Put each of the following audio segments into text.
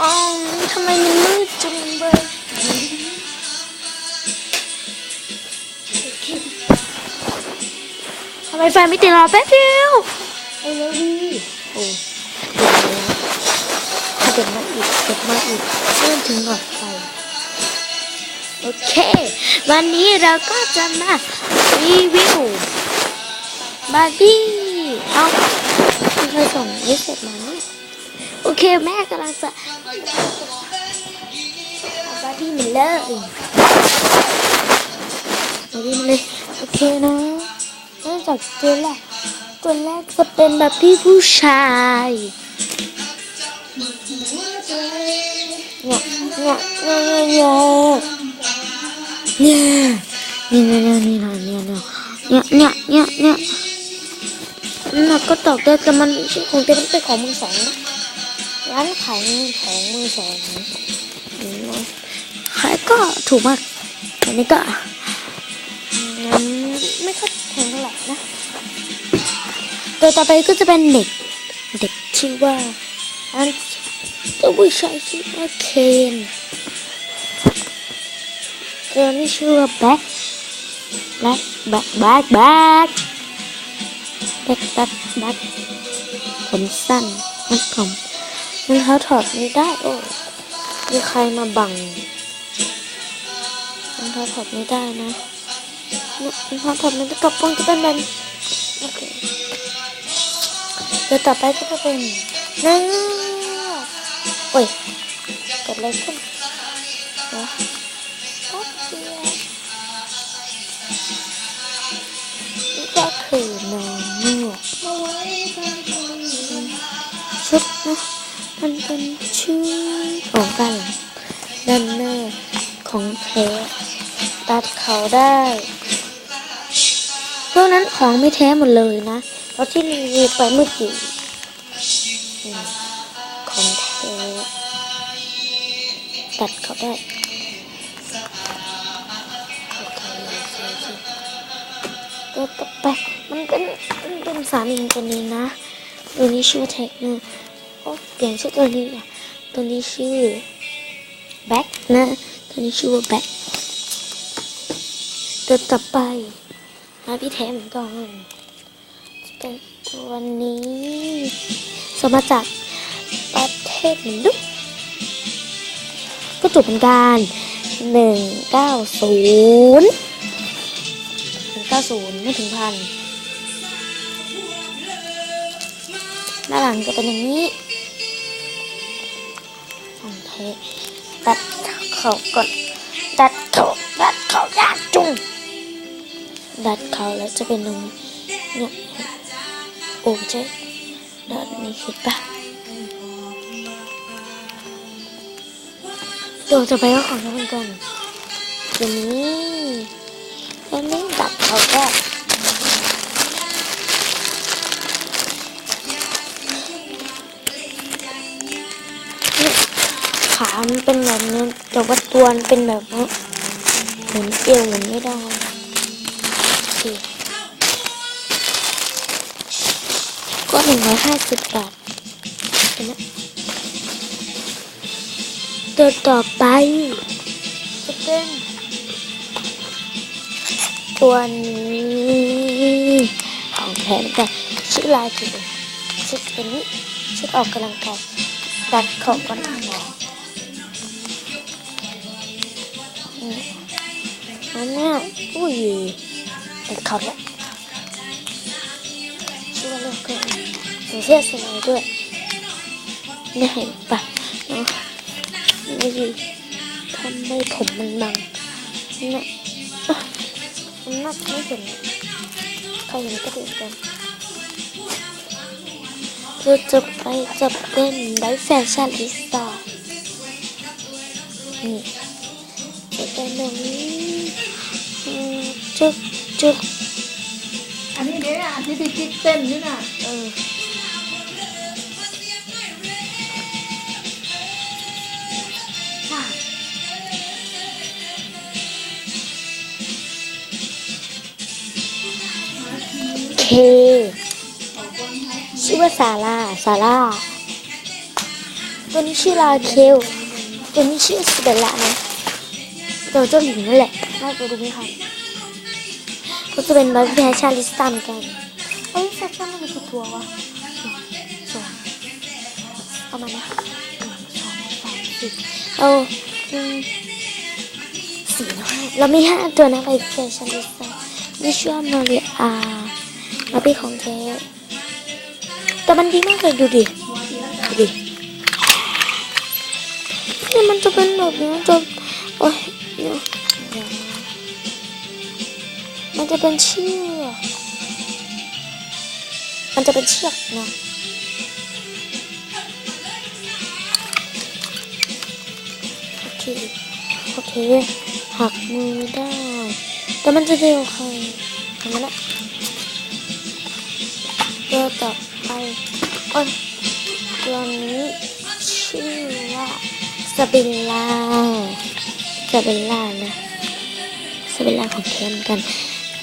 อ๋อทำไมมันมืดจังเลยทำไมไฟไม่ติดรอแป๊บเดียวไอ้เร็วดีโอ้ถ้าเด็กมาอีกเด็กมาอีกเลื่อนถึงหลอดไฟโอเค วันนี้เราก็จะมารีวิวบาร์บี้เอาไม่เคยส่งวิเศษมาเนี่ย เคแม่กำลังจะเอาบาร์บี้มาเลยบาร์บี้มาเลยโอเคนะเริ่มจากตัวแรกตัวแรกจะเป็นบาร์บี้ผู้ชายเนี่ยเนี่ยเนี่ยเนี่ยเนี่ยเนี่ยเนี่ยเนี่ยเนี่ยเนี่ยเนี่ยเนี่ยเนี่ยเนี่ยมันก็ตอกได้แต่มันคงจะต้องเป็นของมือสองนะานขายของมือสองขายก็ถูกมากอันนี้ก็ไม่ค่อยแพงเท่าไหร่นะตัวต่อไปก็จะเป็นเด็ก เด็กชื่อว่าอันตัวผู้ชายชื่อว่าเคนตัวนี้ชื่อว่าแบ็คแบ็คแบ็คแบ็คแบ็คแบ็คแบ็คแบ็คผมสั้นมันผ มมันเขาถอดไม่ได้ โอ้มีใครมาบังมันเขาถอดไม่ได้นะมันเขาถอดไม่ได้กระโปรงจะเป็นแบบโอเคเดี๋ยวต่อไปก็จะเป็นนางเงือโอ้ยเกิดอะไรขึ้นเดี๋ยวนี่ก็คือนางเงือชุดนะ มันเป็นชื่อของกันด้านหน้าของเทตัดเขาได้พวกนั้นของไม่แท้หมดเลยนะเพราะที่รีวิวไปเมื่อกี้ของแท้ตัดเขาได้ตัวต่อไปมันเป็นมันเป็นสามีของตัวนี้นะตัวนี้ชื่อเทคเนอร์ โอเปลี่ยนชื่อตัวนี้อะตัวนี้ชื่อแบ็คนะตัวนี้ชื่อว่าแบ็คตัวต่อไปหาพี่แท้เหมือนเป็นตัวนี้สมาจากประเทศมนุษย์ก็จบเป็นการหนึ่งเก้าศูนย์หนึ่งเก้าศูนย์ไม่ถึงพันด้านหลังจะเป็นอย่างนี้้ยตัดเขาก่อนดัดเขาดัดเขายากจุงดัดเขาแล้วจะเป็นตรงนี้เนี่ยโอ้ใช่ด้านนี้เห็นปะตัวจะไปก็ของน้ำกันตัวนี้แล้วนี่ดัดเขาก็ แบบนี้แต่ว่าตัวนเป็นแบบนี้หมุนเอวหมุนไม่ได้โอเคก็หนึ่งร้อยห้าสิบบาทนไหมตัวต่อไปจะเป็นตัวนี้ของแท้เหมือนกันชื่อลายคือชุดตัวนี้ชุดออกกำลังกายดัดเขาก่อน อันเนี้ยอุ้ยดัดเขาแล้วชื่อว่าเรื่องเกินเสื้อสไลด์ด้วยไม่เห็นปะเนาะไม่ดีทำให้ผมมันบังนี่ยอะมันน่าจะไม่เห็นใครเห็นก็ดูกันคือจะไปจะเป็นได้แฟชั่นลิสตานี่จะเป็นแบบนี้ จึกจึกอันนี้เนี่ยอันที่พี่กิ๊กเต้นนี่น่ะเออค่ะเคชื่อว่าซาร่าซาร่าตัวนี้ชื่อลาเคลตัวนี้ชื่อสเตลล่านะตัวเจ้าหญิงนั่นแหละน่าจะดูมีคววะหนึ่งสองเอามานะ หนึ่งสองสามสี่เอาหนึ่งสี่แล้วห้าเรามีห้าตัวนะบาร์บี้แฟชั่นลิสตันนี่ชื่อว่า มันจะเป็นเชือกมันจะเป็นเชือกนะโอเคโอเคหักมือได้ แต่มันจะเดียวใครเห็นไหมนะตัวต่อไปโอ้ยตัวนี้ชื่อว่าสเบลล่าสเบลล่านะสเบลล่าของเทมอนกัน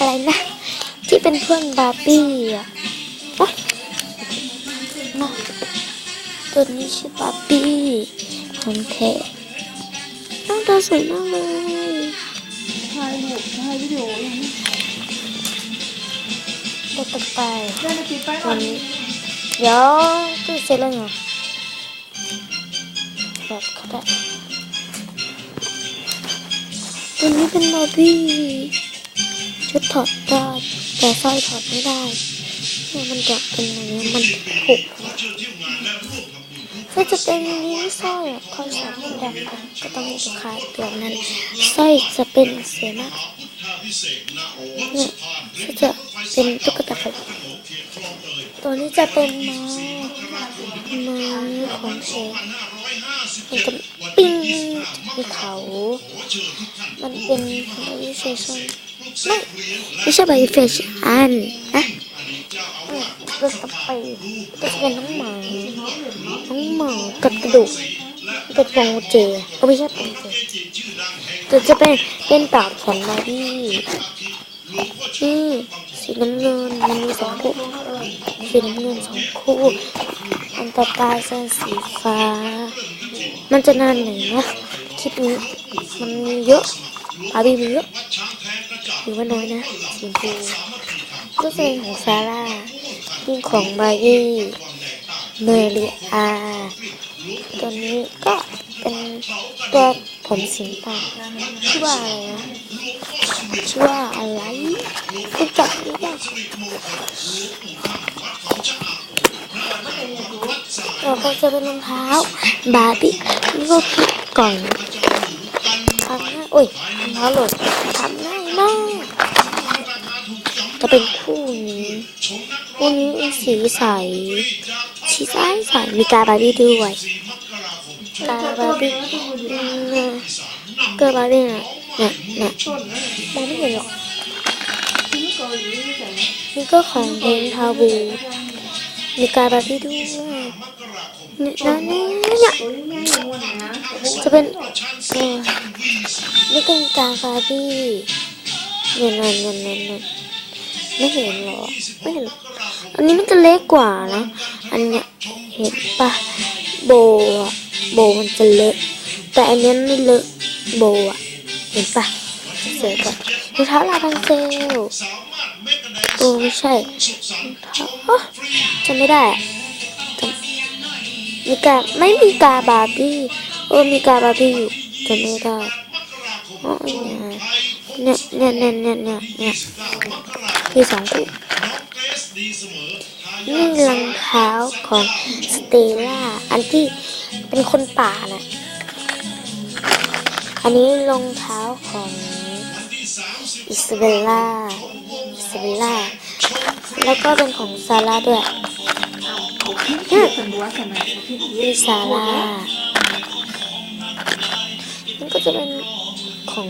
อะไรนะ ที่เป็นเพื่อนบาร์บี้อะมาตัวนี้ชื่อบาร์บี้ของแท้หน้าตาสวยมากเลยถ่ายรูปถ่วิดีโออย่างนี้ตัวต่อไปเล่นติดไปตัอ่วอนนี้เดี๋ยวก็เสร็จแล้วไงแบบเขาได้ตัวนี้เป็นบาร์บี้ ชุดถอดได้แต่สร้อยถอดไม่ได้เนี่ยมันจะเป็นอย่างนี้มันผูกก็จะเป็นลิ้นสร้อยขาใส่ไม่ได้ก็ต้องมีลูกค้าตัวนั้นสร้อยจะเป็นเสียมากเนี่ยก็จะเป็นตุ๊กตาไข่ตัวนี้จะเป็นไม้ไม้ของเชฟมันจะปิ้งมีเขา มันเป็นบาร์แฟชั่น ไม่ไม่ใช่บาร์แฟชอันนะก็จะไปก็จะเป็นน้องหมาน้องหมากับกระดูกเป็นฟองเจก็ไม่ใช่ฟองเจจะจะเป็นเป็นปากแขนบายี้นี่สีน้ำเงินมันมีสองคู่สีน้ำเงินสองคู่อันต่อไปเป็นสีฟ้า มันจะนานหน่อยนะคลิปนี้มันมีเยอะบาบีมีเยอะ หรือว่าน้อยนะสีชมพูก็เป็นของซาร่ายิ่งของบาอี้เมริอาตัวนี้ก็เป็นตัวผมสีฟ้าชื่อว่าอะไรนะชื่อว่าอะไรรู้จักหรือเปล่าเราก็จะเป็นรองเท้าบาร์บี้นี่ก็คือกล่องทำง่าโอ้ย ท้าหล่นทำง่ายมาก จะเป็นคู่นี้คู่นี้สีใสสีใสใสมีกาบาร์บี้ด้วยกาบาร์บี้เนี่ยกาบาร์บี้เนี่ยเนี่ยเนี่ยมองไม่เห็นหรอกนี่ก็ของเดนทาบู มีกาบาร์บี้ด้วยเนี่ยนะเนี่ยเนี่ยตัวนี้แม่งม้วนนะจะเป็นเออนี่เป็นการบาร์บี้เนี่ยนั่นนั่นนั่นนั่นไม่เห็นหรอไม่เห็นอันนี้มันจะเล็กกว่านะ อันเนี้ยเห็นปะโบอะโบมันจะเลอะแต่อันนี้ไม่เลอะโบอะเห็นปะเสือกว่ารองเท้าลาพันเซล โอ้ใช่รองเท้าอ๊ะไม่ได้มีกาไม่มีกาบาร์บี้เออมีกาบาร์บี้อยู่จำไม่ได้เนี่ยเนี่ยเนี่ยเนี่ยเนี่ยเนี่ยมีสองคู่นี่รองเท้าของสเตล่าอันที่เป็นคนป่าน่ะอันนี้รองเท้าของอิสเบลล่า อิสเบลล่า แล้วก็เป็นของซาร่าด้วยเเขาพิมพ์เขียนสันวัฒนาเขาพิมพ์มีซาร่ามันก็จะเป็นของ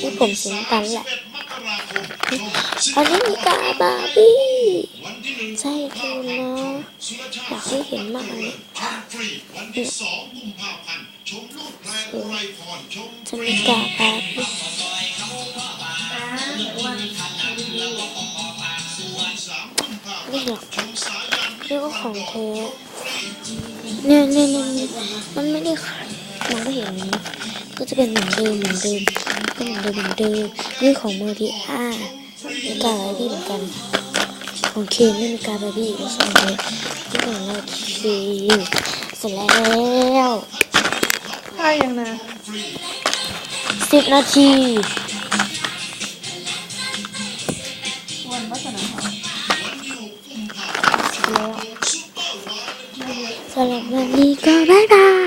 ที่ผมสีน้ำตาลแหละอันนี้มีกาบาร์บี้ใช่คือเนะอยากให้เห็นมากเลยเนี่ยจะมีกาบาร์บี้ หรอกนี่ก็ของเธอเนี่ยเนี่ยเนี่ยมันไม่ได้มองไม่เห็นก็จะเป็นเหมือนเดิมเหมือนเดิมก็เหมือนเดิมเหมือนเดิมนี่ของเมอริอามีกาบาร์บี้เหมือนกันของเคนไม่มีกาบาร์บี้ก็ใช่ไหมที่ของเราคีเสร็จแล้วใช่ยังนะสิบนาที แล้วส